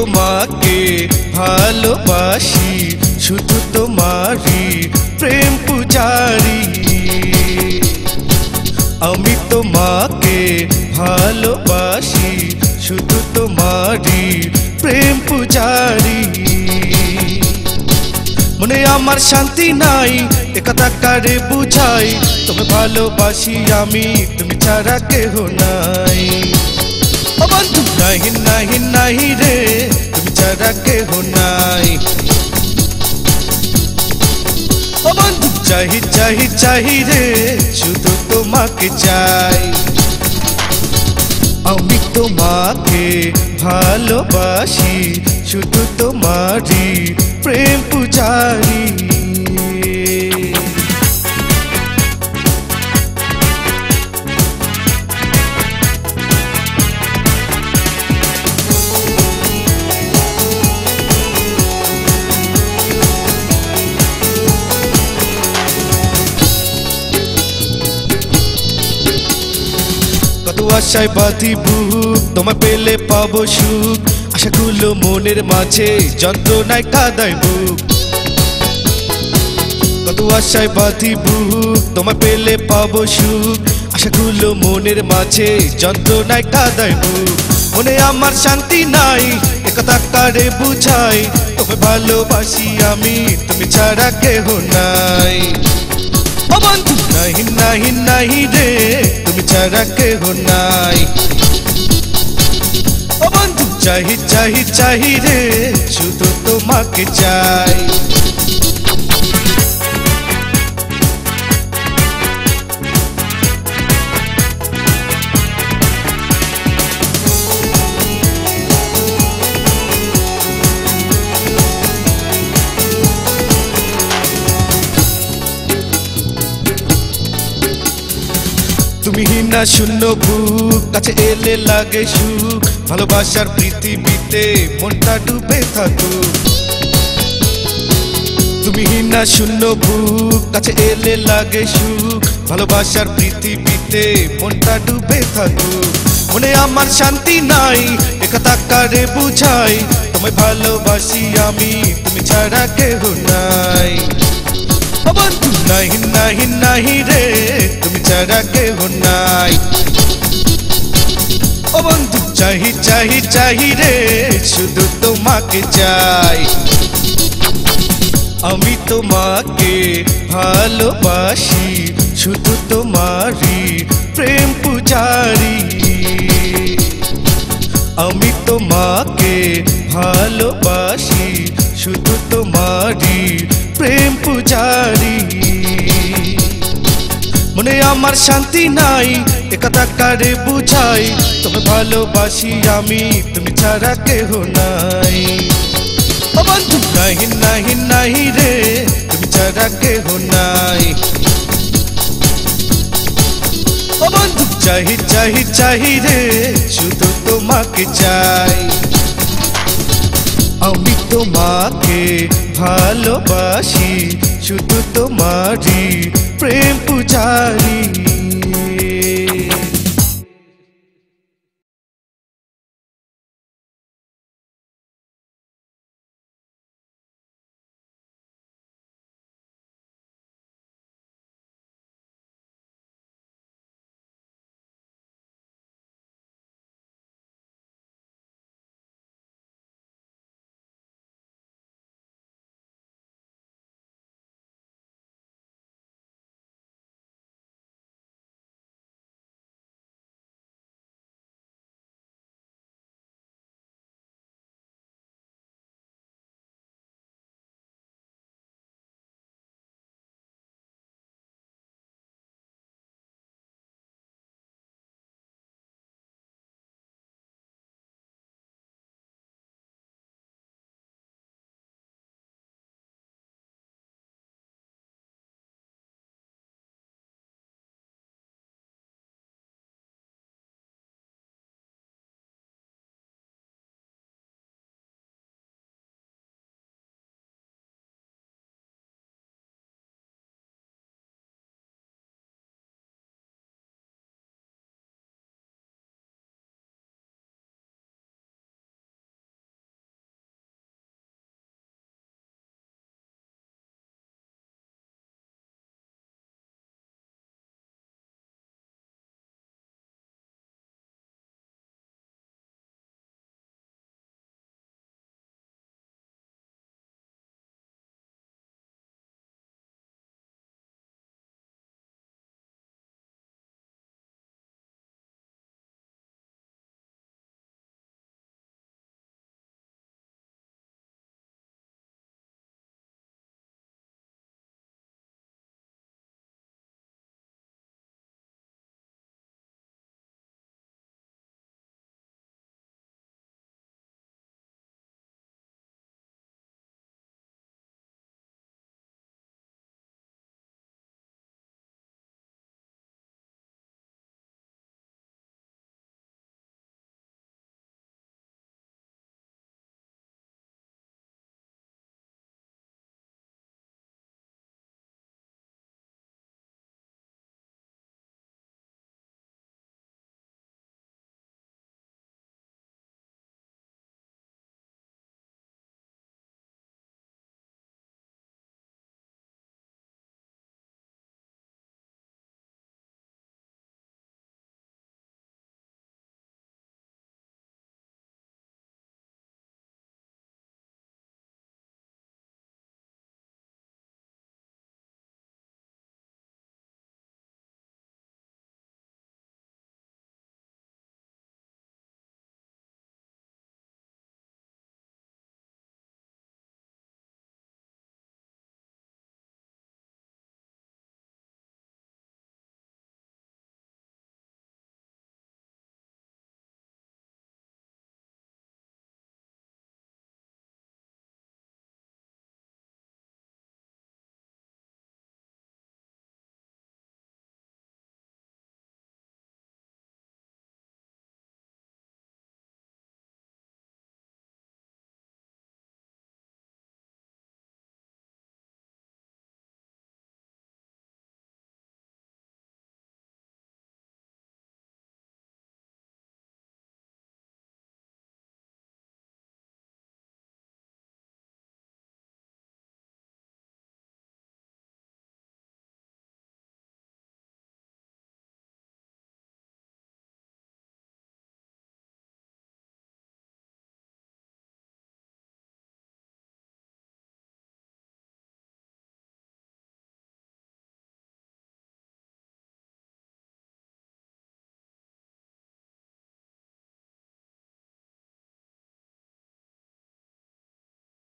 তোমাকে ভালোবাসি, শুধু তোমারই প্রেম পূজারি। আমি তোমাকে ভালোবাসি, শুধু তোমারই প্রেম পূজারি। মনে আমার শান্তি নাই, একথা কারে বুঝাই? তুমি ভালোবাসি আমি, তুমি ছাড়া কেহ নাই। বন্ধু। নাহি নাহি নাহি রে তুমি ছাড়া কেহ নাই। ও বন্ধু। চাহি চাহি চাহি রে শুধু তোমাকে চাই। আমি তোমাকে ভালোবাসি শুধু তোমারই প্রেম পূজারি। আশায় বাঁধি বুক, তোমায় পেলে পাবো সুখ। আশাগুলো মনের মাঝে, যন্ত্রণায় কাদায় বুক কত আশায় বাঁধি বুক, তোমায় পেলে পাবো সুখ। আশাগুলো মনের মাঝে, যন্ত্রণায় কাদায় বুক মনে আমার শান্তি নাই, একথা কারে বুঝাই? তোমায় ভালোবাসি আমি, তুমি ছাড়া কেহ নাই। নাহি নাহি নাহি রে। তুমি ছাড়া কেহ নাই ও বন্ধু চাহি চাহি চাহি রে শুধু তোমাকে চাই তুমি না শূন্য বুক কাছে এলে লাগে সুখ। ভালোবাসার পৃথিবীতে মনটা ডুবে থাকুক। তুমি না শূন্য বুক কাছে এলে লাগে সুখ। ভালোবাসার পৃথিবীতে মনটা ডুবে থাকুক। মনে আমার শান্তি নাই, একথা কারে বুঝাই? তোমায় ভালোবাসি আমি, তুমি ছাড়া কেহ নাই। বন্ধু নাহি নাহি নাহি রে, তুমি ছাড়া কেহ নাই। ও চাহি চাহি চাহি রে, শুধু তোমাকে চাই। আমি তোমাকে ভালোবাসি, শুধু তোমারই প্রেম পূজারি। আমি তোমাকে ভালোবাসি, শুধু তোমারই প্রেম পূজারি। মনে আমার শান্তি নাই একথা কারে বুঝাই? তবে ভালোবাসি আমি, তুমি ছাড়া কেহ নাই। বন্ধু, নাহি নাহি নাহি রে, তুমি ছাড়া কেহ নাই। বন্ধু, চাহি চাহি চাহি রে, শুধু তোমাকে চাই। আমি তোমাকে ভালোবাসি শুধু তোমারই প্রেম পূজারি।